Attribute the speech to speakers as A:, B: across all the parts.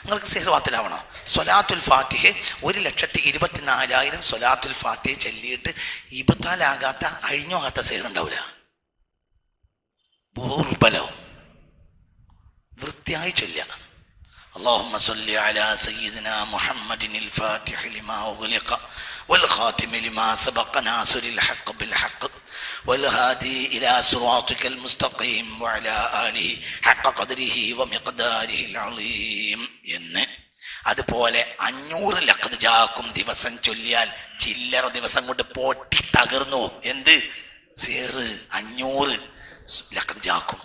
A: നിങ്ങൾക്ക് സിഹർ ബാത്തിലാവണോ സൊലാത്തുൽ ഫാത്തിഹ് ഒരു ലക്ഷത്തി ഇരുപത്തിനാലായിരം സൊലാത്തുൽ ഫാത്തിഹ് ചൊല്ലിയിട്ട് ഇബത്താലാകാത്ത അഴിഞ്ഞോകാത്ത സിഹർ ഉണ്ടാവില്ല ദുർബലവും വൃത്തിയായി ചൊല്ലുക اللهم صل على سيدنا محمد الفاتح لما أغلق والخاتم لما سبق ناصر الحق بالحق والهادي إلى صراطك المستقيم وعلى آله حق قدره ومقداره العظيم എന്ന് അതുപോലെ അഞ്ഞൂറ് ലക്കത് ജാക്കും ദിവസം ചൊല്ലിയാൽ ചില്ലറ ദിവസം കൊണ്ട് പൊട്ടി തകർന്നു പോകും. എന്ത് സേറ് അഞ്ഞൂറ് ലക്കത് ജാക്കും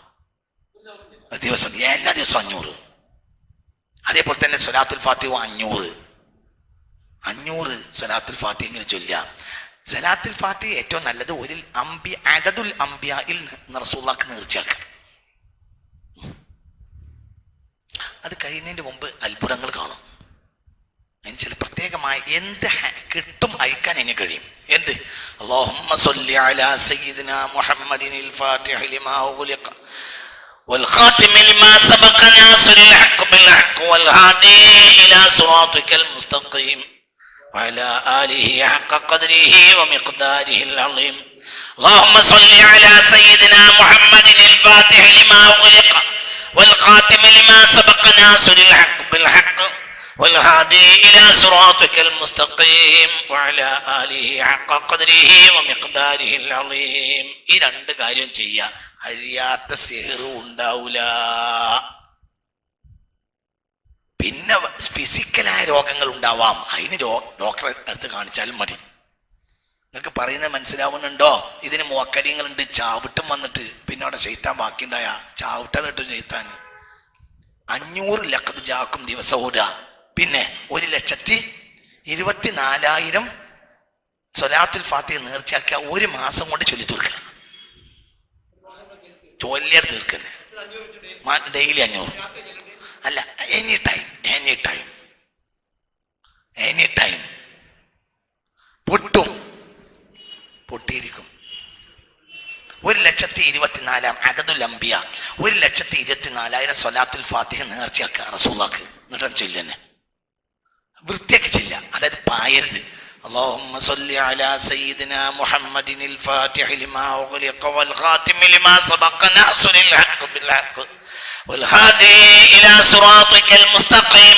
A: ദിവസം എല്ലാ ദിവസവും അഞ്ഞൂറ് അതേപോലെ തന്നെ സൊലാത്തുൽ ഫാത്തിഹ അഞ്ഞൂറ് അഞ്ഞൂറ് സലാത്തുൽ ഫാത്തിഹ ഇങ്ങനെ ചൊല്ലാം സലാത്തുൽ ഫാത്തിഹ ഏറ്റവും നല്ലത് ഒരു അമ്പി അദദുൽ അംബിയയിൽ റസൂള്ളാക്ക് നേർച്ചയാക്കാം അത് കഴിയുന്നതിന് മുമ്പ് അത്ഭുതങ്ങൾ കാണും അതിന് ചില പ്രത്യേകമായ എന്ത് ഹ- കിട്ടും അയക്കാൻ ഇനി കഴിയും എന്ത് اللهم صل على سيدنا محمد الفاتح لما أغلق والخاتم لما سبق ناصر الحق بالحق والهادي إلى صراطك المستقيم وعلى آله حق قدره ومقداره العظيم اللهم صل على سيدنا محمد الفاتح لما أغلق والخاتم لما سبق ناصر الحق بالحق والهادي إلى صراطك المستقيم وعلى آله حق قدره ومقداره العظيم ഈ രണ്ട് കാര്യം ചെയ്യാ അഴിയാത്ത സിഹറും ഉണ്ടാവൂല രോഗങ്ങൾ ഉണ്ടാവാം അതിന് ഡോക്ടറെ അടുത്ത് കാണിച്ചാലും മതി. നിങ്ങൾക്ക് പറയുന്നത് മനസ്സിലാവുന്നുണ്ടോ? ഇതിന് മോക്കര്യങ്ങളുണ്ട് ചാവിട്ടും വന്നിട്ട് പിന്നെ അവിടെ ചെയ്ത്താൻ ബാക്കിയുണ്ടായ. ചാവിട്ടം കിട്ടും ചെയ്ത്താൻ അഞ്ഞൂറ് ലക്കത്ത് ജാക്കും ദിവസം ഓടുക. പിന്നെ ഒരു ലക്ഷത്തി ഇരുപത്തിനാലായിരം സൊലാത്തുൽ ഫാത്തിഹ നേർച്ചയാക്കിയ ഒരു മാസം കൊണ്ട് ചൊല്ലി തീർക്കുക. ചൊല്ലിയെടുത്ത് തീർക്കന്നെ. ഡെയിലി അഞ്ഞൂറ്. അല്ല any time any time any time പൊട്ടും പൊട്ടിയിരിക്കും ഒരു ലക്ഷത്തി ഇരുപത്തിനാലാം അദദുൽ അംബിയ ഒരു ലക്ഷത്തി ഇരുപത്തിനാലായിരം സ്വലാത്തുൽ ഫാത്തിഹ നേർച്ചയാക്കുക റസൂലാക്ക് എന്നിട്ട് ചൊല്ലന്നെ വൃത്തിയാക്കി ചെല്ല അതായത് പായരുത് اللهم صل على سيدنا محمد الفاتح لما أغلق والخاتم لما سبق ناصر الحق بالحق والهادي إلى صراطك المستقيم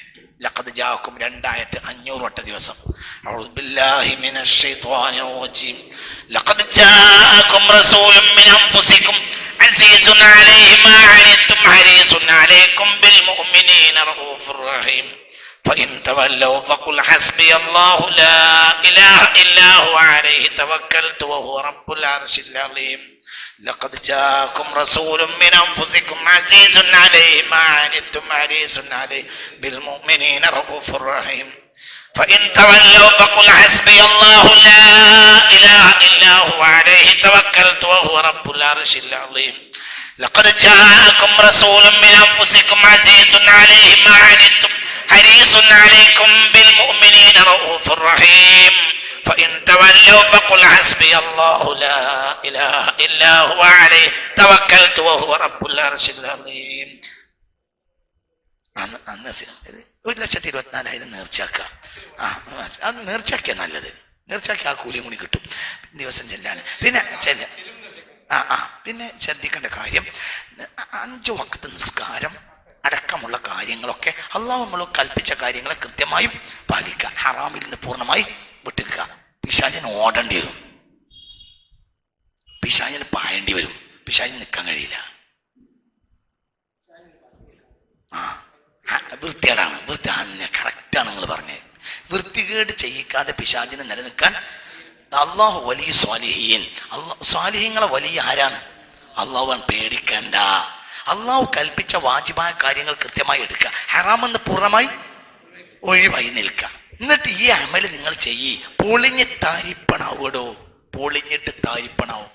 A: لقد جاءكم രണ്ടായിരത്തി അഞ്ഞൂറ് വട്ട ദിവസം أعوذ بالله من الشيطان الرجيم لقد جاءكم رسول من أنفسكم عزيز عليه ما عنتم حريص عليكم بالمؤمنين رؤوف رحيم فإن تولوا فقل حسبي الله لا إله إلا هو عليه توكلت وهو رب العرش العظيم. لقد جاءكم رسول من أنفسكم عزيز عليه ما عنتم حريص عليه بالمؤمنين رؤوف رحيم. فإن تولوا فقل حسبي الله لا إله إلا هو عليه توكلت وهو رب العرش العظيم. لقد جاءكم رسول من أنفسكم عزيز عليه ما عنتم ഒരു ലക്ഷത്തി ഇരുപത്തിനാലായിരം നേർച്ചയാക്കുക ആ അത് നേർച്ചയാക്കിയ നല്ലത്. നേർച്ചയാക്കി ആ കൂലിയും കൂടി കിട്ടും. ദിവസം ചെല്ലാൻ പിന്നെ ചെല്ല ആ ആ പിന്നെ ശ്രദ്ധിക്കേണ്ട കാര്യം അഞ്ച് വക്കത്ത് നിസ്കാരം അടക്കമുള്ള കാര്യങ്ങളൊക്കെ അള്ളാഹു നമ്മൾ കൽപ്പിച്ച കാര്യങ്ങളെ കൃത്യമായും പാലിക്കുക. ഹറാമിൽ നിന്ന് പൂർണമായി വിട്ടിരിക്കുക പിശാചിന് ഓടേണ്ടി വരും. പിശാചിന് പായേണ്ടി വരും. പിശാചിന് നിൽക്കാൻ കഴിയില്ല. ആ വൃത്തികേടാണ്. വൃത്തി ആ കറക്റ്റാണ് നിങ്ങൾ പറഞ്ഞത്. വൃത്തികേട് ചെയ്യിക്കാതെ പിശാചിന് നിലനിൽക്കാൻ അള്ളാഹു വലിയ സ്വാലിഹീൻ. അള്ളാഹ് സ്വാലിഹീങ്ങളെ വലിയ ആരാണ്? അള്ളാഹു പേടിക്കണ്ട. അള്ളാഹു കൽപ്പിച്ച വാജിബായ കാര്യങ്ങൾ കൃത്യമായി എടുക്കുക. ഹറാമെന്ന് പൂർണമായി ഒഴിവായി നിൽക്കുക. എന്നിട്ട് ഈ അമൽ നിങ്ങൾ ചെയ്യി. പൊളിഞ്ഞ് താരിപ്പണാവൂടോ പൊളിഞ്ഞിട്ട് താരിപ്പണാവും.